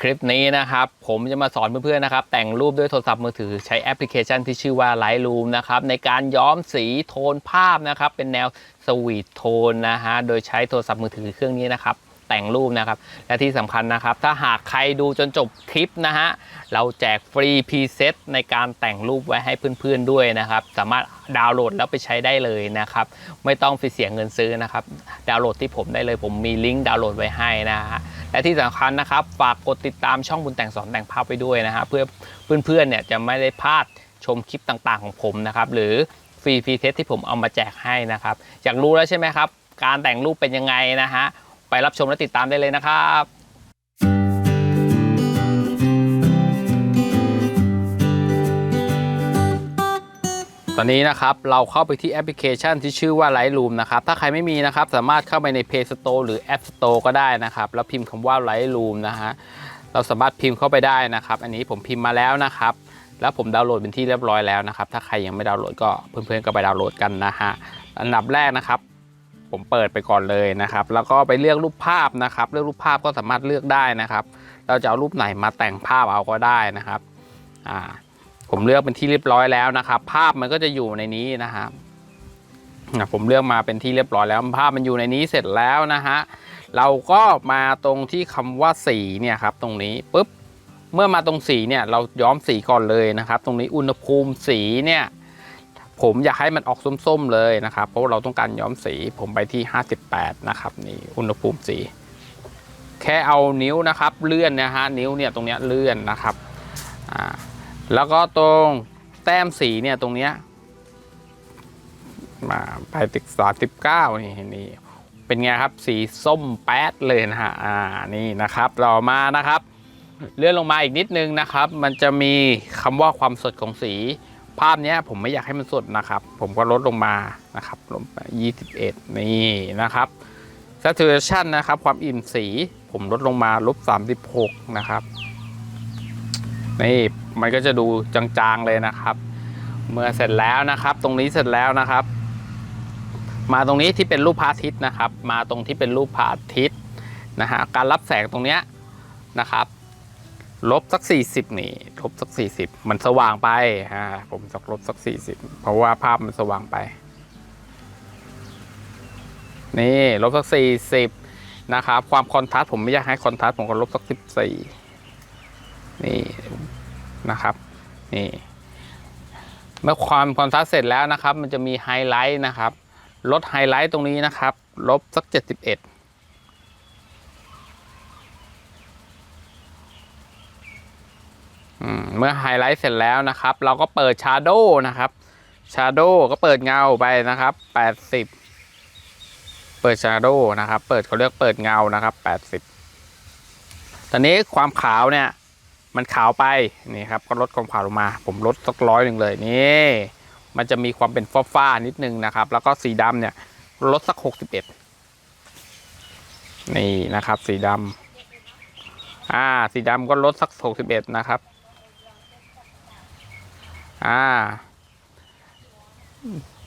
คลิปนี้นะครับ ผมจะมาสอนเพื่อนๆนะครับ แต่งรูปด้วยโทรศัพท์มือถือใช้แอปพลิเคชันที่ชื่อว่า Lightroom นะครับ ในการย้อมสีโทนภาพนะครับ เป็นแนวสวีทโทนนะฮะ โดยใช้โทรศัพท์มือถือเครื่องนี้นะครับ แต่งรูปนะครับ และที่สำคัญนะครับ ถ้าหากใครดูจนจบคลิปนะฮะ เราแจกฟรีพรีเซตในการแต่งรูปไว้ให้เพื่อนๆด้วยนะครับ สามารถดาวน์โหลดแล้วไปใช้ได้เลยนะครับ ไม่ต้องไปเสียเงินซื้อนะครับ ดาวน์โหลดที่ผมได้เลย ผมมีลิงก์ดาวน์โหลดไว้ให้นะฮะ และที่สำคัญนะครับ ฝากกดติดตามช่องบุญแต่งสอนแต่งภาพไปด้วยนะฮะ เพื่อเพื่อนๆเนี่ยจะไม่ได้พลาดชมคลิปต่างๆของผมนะครับ หรือฟรีพรีเทสที่ผมเอามาแจกให้นะครับ อยากรู้แล้วใช่ไหมครับ การแต่งรูปเป็นยังไงนะฮะ ไปรับชมและติดตามได้เลยนะครับตอนนี้นะครับเราเข้าไปที่แอปพลิเคชันที่ชื่อว่า Lightroom นะครับถ้าใครไม่มีนะครับสามารถเข้าไปใน Play Store หรือ App Store ก็ได้นะครับ แล้วพิมพ์คำว่า Lightroom นะฮะเราสามารถพิมพ์เข้าไปได้นะครับ อันนี้ผมพิมพ์มาแล้วนะครับ แล้วผมดาวน์โหลดเป็นที่เรียบร้อยแล้วนะครับ ถ้าใครยังไม่ดาวน์โหลดก็เพื่อนๆก็ไปดาวน์โหลดกันนะฮะอันดับแรกนะครับ ผมเปิดไปก่อนเลยนะครับ แล้วก็ไปเลือกรูปภาพนะครับ เลือกรูปภาพก็สามารถเลือกได้นะครับ เราจะเอารูปไหนมาแต่งภาพเอาก็ได้นะครับอ่าผมเลือกเป็นที่เรียบร้อยแล้วนะครับ ภาพมันก็จะอยู่ในนี้นะครับผมเลือกมาเป็นที่เรียบร้อยแล้วภาพมันอยู่ในนี้เสร็จแล้วนะฮะเราก็มาตรงที่คำว่าสีเนี่ยครับ ตรงนี้ปุ๊บเมื่อมาตรงสีเนี่ยเราย้อมสีก่อนเลยนะครับ ตรงนี้อุณหภูมิสีเนี่ย ผมอยากให้มันออกส้มๆเลยนะครับ เพราะเราต้องการย้อมสีผมไปที่ 58 นะครับนี่อุณหภูมิสี แค่เอานิ้วนะครับเลื่อนนะฮะนิ้วเนี่ยตรงเนี้ยเลื่อนนะครับอ่าแล้วก็ตรงแต้มสีเนี่ยตรงเนี้ยมาไปติดสามสิบเก้านี่นี่เป็นไงครับสีส้มแป๊ดเลยนะฮะอ่านี่นะครับต่อมานะครับ เลื่อนลงมาอีกนิดนึงนะครับ มันจะมีคำว่าความสดของสี ภาพนี้ผมไม่อยากให้มันสดนะครับ ผมก็ลดลงมานะครับลงไป21 นี่นะครับ saturation นะครับ ความอิ่มสี ผมลดลงมาลบ36 นะครับนี่มันก็จะดูจางๆเลยนะครับ เมื่อเสร็จแล้วนะครับ ตรงนี้เสร็จแล้วนะครับ มาตรงนี้ที่เป็นรูปพระอาทิตย์นะครับ มาตรงที่เป็นรูปพระอาทิตย์นะฮะการรับแสงตรงเนี้ยนะครับ ลบสัก 40 นี่ลบสัก 40 มันสว่างไปอ่าผมจะลบสัก 40 เพราะว่าภาพมันสว่างไป นี่ลบสัก 40 นะครับ ความคอนทราสต์ผมไม่อยากให้คอนทราสต์ผมก็ลบสัก 14 นี่นะครับ นี่ เมื่อความคอนทราสต์เสร็จแล้วนะครับ มันจะมีไฮไลท์นะครับ ลดไฮไลท์ตรงนี้นะครับ ลบสัก 71 อืม เมื่อไฮไลท์เสร็จแล้วนะครับ เราก็เปิดชาร์โดนะครับชาร์โดก็เปิดเงาไปนะครับ 80 เปิดชาร์โดนะครับ เปิดเขาเรียกเปิดเงานะครับ 80 ตอนนี้ความขาวเนี่ย มันขาวไปนี่ครับก็ลดความขาวลงมา ผมลดสักร้อยหนึ่งเลยนี่มันจะมีความเป็นฟ้าๆนิดนึงนะครับ แล้วก็สีดำเนี่ยลดสัก 61 นี่นะครับ สีดำอ่า สีดำก็ลดสัก 61 นะครับ อ่า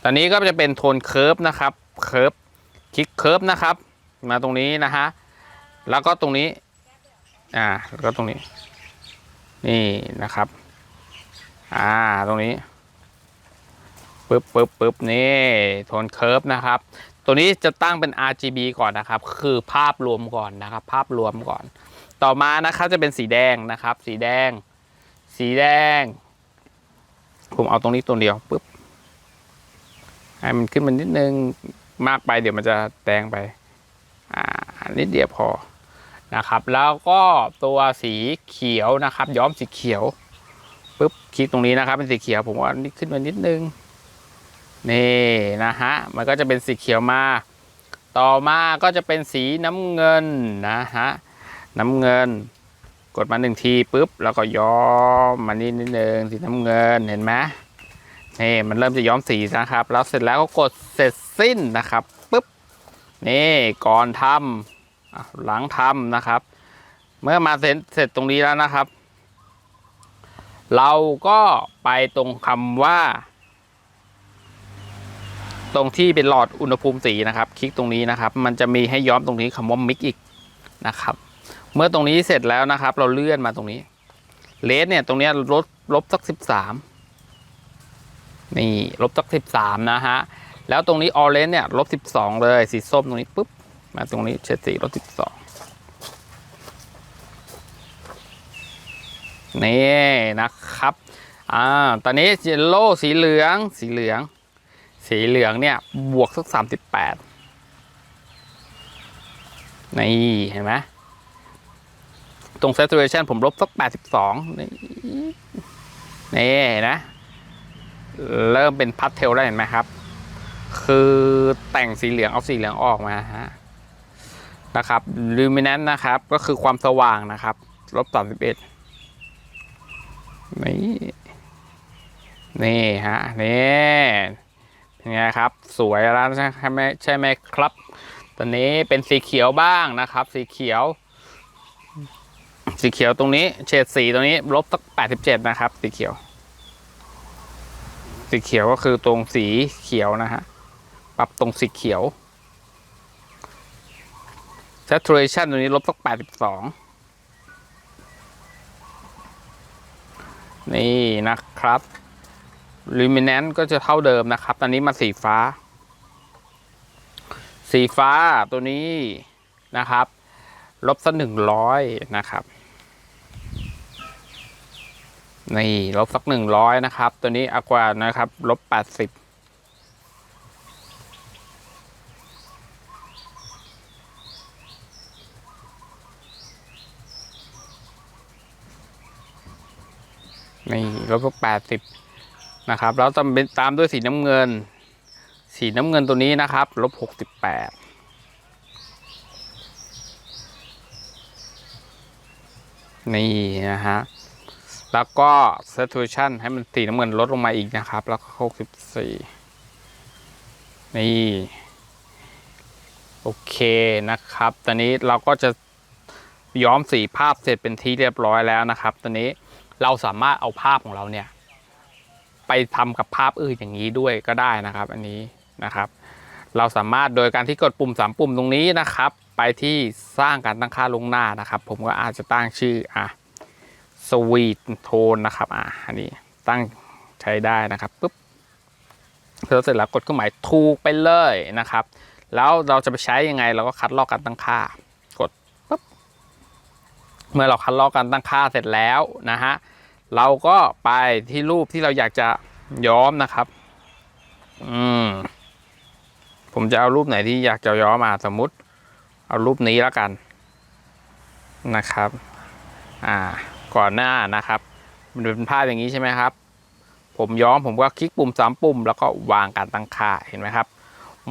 ตอนนี้ก็จะเป็นโทนเคิร์ฟนะครับเคิร์ฟคลิกเคิร์ฟนะครับ มาตรงนี้นะฮะ แล้วก็ตรงนี้ อ่า แล้วก็ตรงนี้ นี่นะครับ อ่า ตรงนี้ปึ๊บปึ๊บปึ๊บนี่ โทนเคิร์ฟนะครับ ตัวนี้จะตั้งเป็น RGB ก่อนนะครับ คือภาพรวมก่อนนะครับ ภาพรวมก่อน ต่อมานะครับจะเป็นสีแดงนะครับ สีแดง สีแดง ผมเอาตรงนี้ตัวเดียวปุ๊บให้มันขึ้นมานิดนึงมากไปเดี๋ยวมันจะแดงไป อ่านิดเดียวพอนะครับ แล้วก็ตัวสีเขียวนะครับ ย้อมสีเขียวปุ๊บคลิกตรงนี้นะครับ เป็นสีเขียวผมว่านี่ขึ้นมานิดนึงนี่นะฮะมันก็จะเป็นสีเขียวมา ต่อมาก็จะเป็นสีน้ำเงินนะฮะน้ำเงิน กดมาหนึ่งทีปุ๊บแล้วก็ย้อมมานิดนิดนึงสีน้ำเงินเห็นไหมนี่มันเริ่มจะย้อมสีนะครับ แล้วเสร็จแล้วก็กดเสร็จสิ้นนะครับปุ๊บนี่ก่อนทำหลังทำนะครับ เมื่อมาเสร็จเสร็จตรงนี้แล้วนะครับ เราก็ไปตรงคำว่า ตรงที่เป็นหลอดอุณหภูมิสีนะครับ คลิกตรงนี้นะครับ มันจะมีให้ย้อมตรงนี้คำว่ามิกอีกนะครับ เมื่อตรงนี้เสร็จแล้วนะครับ เราเลื่อนมาตรงนี้เลสเนี่ยตรงนี้ลดลบสักสิบสามนี่ลบสักสิบสามนะฮะ แล้วตรงนี้ออเรนเนี่ยลบสิบสองเลยสีส้มตรงนี้ปุ๊บมาตรงนี้เฉดสีลบสิบสองนี่นะครับอ่าตอนนี้เยลโล่สีเหลืองสีเหลือง สีเหลืองเนี่ยบวกสักสามสิบแปดนี่เห็นไหม ตรง saturation ผมลบสักแปดสิบสองนี่นี่นไหมเริ่มเป็นพัดเทลแล้วเห็นไหมครับ คือแต่งสีเหลืองเอาสีเหลืองออกมาฮะนะครับ luminance นะครับ ก็คือความสว่างนะครับลบสามสิบเอ็ดนี่ นี่ฮะ นี่เป็นไงครับ สวยแล้วใช่ไหมใช่ไหมครับ ตอนนี้เป็นสีเขียวบ้างนะครับ สีเขียว สีเขียวตรงนี้ เฉดสีตรงนี้ลบสักแปดสิบเจ็ดนะครับ สีเขียว สีเขียวก็คือตรงสีเขียวนะฮะ ปรับตรงสีเขียว saturation ตรงนี้ลบสักแปดสิบสองนี่นะครับ luminance ก็จะเท่าเดิมนะครับ ตอนนี้มาสีฟ้า สีฟ้าตัวนี้นะครับ ลบสักหนึ่งร้อยนะครับ นี่ลบสักหนึ่งร้อยนะครับ ตัวนี้อากวานะครับลบแปดสิบนี่ลบสักแปดสิบนะครับ แล้วตามเป็นตามด้วยสีน้ำเงิน สีน้ำเงินตัวนี้นะครับลบหกสิบแปดนี่นะฮะ แล้วก็ saturation ให้มันสีน้ำเงินลดลงมาอีกนะครับ แล้วก็หกสิบสี่นี่ โอเคนะครับ ตอนนี้เราก็จะย้อมสีภาพเสร็จเป็นที่เรียบร้อยแล้วนะครับ ตอนนี้เราสามารถเอาภาพของเราเนี่ย ไปทำกับภาพอื่นอย่างนี้ด้วยก็ได้นะครับ อันนี้นะครับ เราสามารถโดยการที่กดปุ่มสามปุ่มตรงนี้นะครับ ไปที่สร้างการตั้งค่าลงหน้านะครับ ผมก็อาจจะตั้งชื่ออะ สวีทโทนนะครับ อะอันนี้ตั้งใช้ได้นะครับปุ๊บเสร็จแล้วกดเครื่องหมายถูกไปเลยนะครับ แล้วเราจะไปใช้ยังไงเราก็คัดลอกการตั้งค่ากดปุ๊บเมื่อเราคัดลอกการตั้งค่าเสร็จแล้วนะฮะเราก็ไปที่รูปที่เราอยากจะย้อมนะครับ อืมผมจะเอารูปไหนที่อยากจะย้อมมาสมมุติ เอารูปนี้แล้วกันนะครับ อ่า ก่อนหน้านะครับ มันเป็นภาพอย่างนี้ใช่ไหมครับ ผมย้อมผมก็คลิกปุ่มสามปุ่ม แล้วก็วางการตั้งค่าเห็นไหมครับ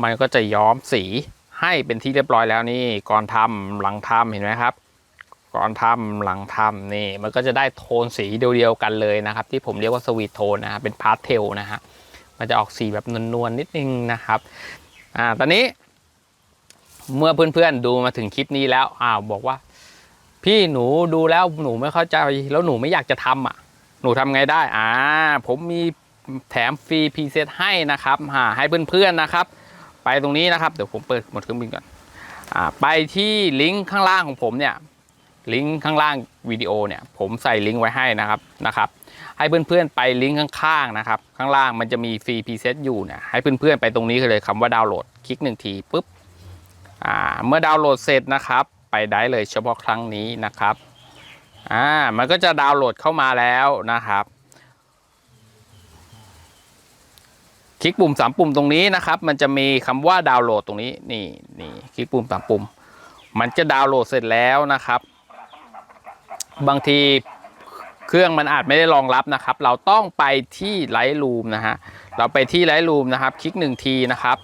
มันก็จะย้อมสีให้เป็นที่เรียบร้อยแล้วนี่ก่อนทำหลังทำเห็นไหมครับ ก่อนทำหลังทำนี่ มันก็จะได้โทนสีเดียวๆกันเลยนะครับ ที่ผมเรียกว่าสวีทโทนนะฮะเป็นพาสเทลนะฮะมันจะออกสีแบบนวลๆนิดนึงนะครับอ่าตอนนี้เมื่อเพื่อนๆดูมาถึงคลิปนี้แล้วอ้าวบอกว่า พี่หนูดูแล้วหนูไม่เข้าใจแล้วหนูไม่อยากจะทำอะ หนูทำไงได้ อ่า ผมมีแถมฟรีพรีเซตให้นะครับหาให้เพื่อนๆนะครับ ไปตรงนี้นะครับ เดี๋ยวผมเปิดหมดเครื่องบินก่อน อ่า ไปที่ลิงก์ข้างล่างของผมเนี่ย ลิงก์ข้างล่างวิดีโอเนี่ย ผมใส่ลิงก์ไว้ให้นะครับ นะครับ ให้เพื่อนๆไปลิงก์ข้างๆนะครับ ข้างล่างมันจะมีฟรีพรีเซตอยู่เนี่ย ให้เพื่อนๆไปตรงนี้เลยคำว่าดาวน์โหลด คลิกหนึ่งทีปุ๊บ อ่า เมื่อดาวน์โหลดเสร็จนะครับ ไปได้เลยเฉพาะครั้งนี้นะครับอ่ามันก็จะดาวน์โหลดเข้ามาแล้วนะครับ คลิกปุ่มสามปุ่มตรงนี้นะครับ มันจะมีคำว่าดาวน์โหลดตรงนี้นี่นี่คลิกปุ่มสามปุ่ม มันจะดาวน์โหลดเสร็จแล้วนะครับ บางทีเครื่องมันอาจไม่ได้รองรับนะครับ เราต้องไปที่ไลท์รูมนะฮะเราไปที่ไลท์รูมนะครับ คลิกหนึ่งทีนะครับ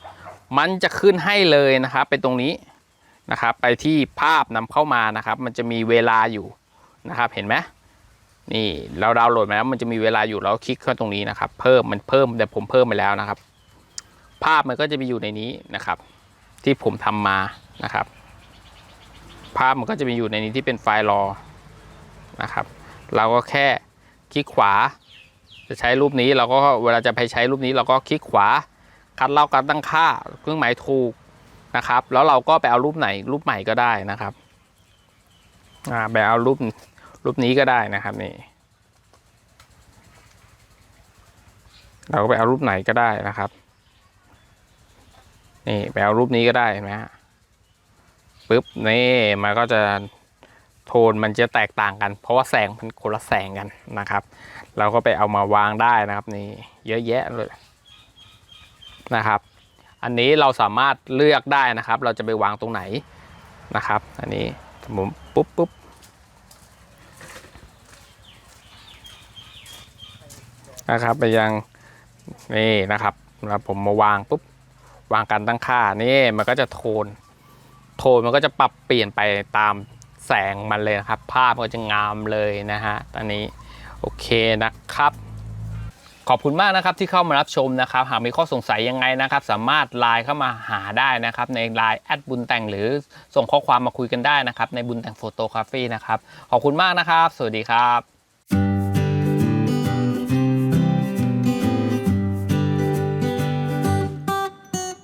มันจะขึ้นให้เลยนะครับเป็นตรงนี้ นะครับ ไปที่ภาพนำเข้ามานะครับ มันจะมีเวลาอยู่นะครับเห็นไหมนี่เราดาวน์โหลดมาแล้วมันจะมีเวลาอยู่เราคลิกเข้าตรงนี้นะครับ เพิ่มมันเพิ่มแต่ผมเพิ่มไปแล้วนะครับ ภาพมันก็จะมีอยู่ในนี้นะครับ ที่ผมทำมานะครับ ภาพมันก็จะมีอยู่ในนี้ที่เป็นไฟล์รอนะครับ เราก็แค่คลิกขวา จะใช้รูปนี้เราก็เวลาจะไปใช้รูปนี้เราก็คลิกขวาคัดเล่าการตั้งค่าเครื่องหมายถูก นะครับ แล้วเราก็ไปเอารูปไหนรูปใหม่ก็ได้นะครับอ่าไปเอารูปรูปนี้ก็ได้นะครับนี่เราก็ไปเอารูปไหนก็ได้นะครับนี่ไปเอารูปนี้ก็ได้เห็นไหมฮะปึ๊บนี่มันก็จะโทนมันจะแตกต่างกัน เพราะว่าแสงมันคนละแสงกันนะครับ เราก็ไปเอามาวางได้นะครับนี่เยอะแยะเลยนะครับ อันนี้เราสามารถเลือกได้นะครับ เราจะไปวางตรงไหนนะครับ อันนี้ผมปุ๊บปุ๊บนะครับไปยังนี่นะครับแล้วผมมาวางปุ๊บวางการตั้งค่านี่มันก็จะโทน โทนมันก็จะปรับเปลี่ยนไปตามแสงมันเลยนะครับ ภาพมันก็จะงามเลยนะฮะตอนนี้โอเคนะครับ ขอบคุณมากนะครับที่เข้ามารับชมนะครับ หากมีข้อสงสัยยังไงนะครับ สามารถไลน์เข้ามาหาได้นะครับ ในไลน์แอดบุญแต่งหรือส่งข้อความมาคุยกันได้นะครับ ในบุญแต่งโฟโต้คาเฟ่นะครับ ขอบคุณมากนะครับ สวัสดีครับ